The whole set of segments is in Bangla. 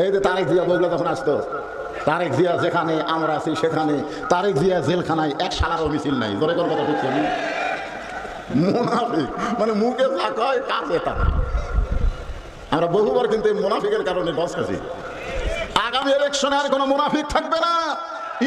এই যে তারেক জিয়া বগুলা তখন আসতো, তারেক জিয়া যেখানে আমরা আছি সেখানে, তারেক জিয়া জেলখানায় এক সালারও মিছিল নাই। ধরে কোন কথা ঠিক মুনাফিক মানে মুখে যা কয় কাজে তা। আমরা বহুবার কিন্তু এই মুনাফিকের কারণে বসেছি আগামী ইলেকশনে আর কোনো মুনাফিক থাকবে না।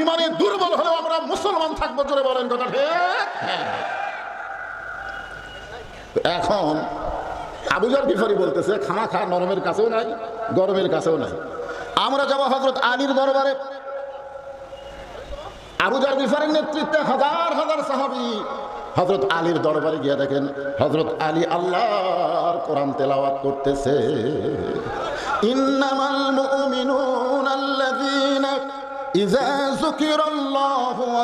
ইমানে দুর্বল হলেও আমরা মুসলমান থাকব, জোরে বলেন কথা ঠিক? হ্যাঁ। এখন আবুজার গিফারি বলতেছে, খানা খা, নরমের কাছেও নাই, গরমের কাছেও নাই। আমরা যাব হজরত আলীর দরবারে। আবুজার নেতৃত্বে হাজার হাজার সাহাবি হজরত আলীর দরবারে গিয়ে দেখেন হজরত আলী আল্লাহর কোরআন তেলাওয়াত করতেছে। ইন্নামাল মুমিনুন আল্লাযীনা ইযা যুকিরাল্লাহু ওয়া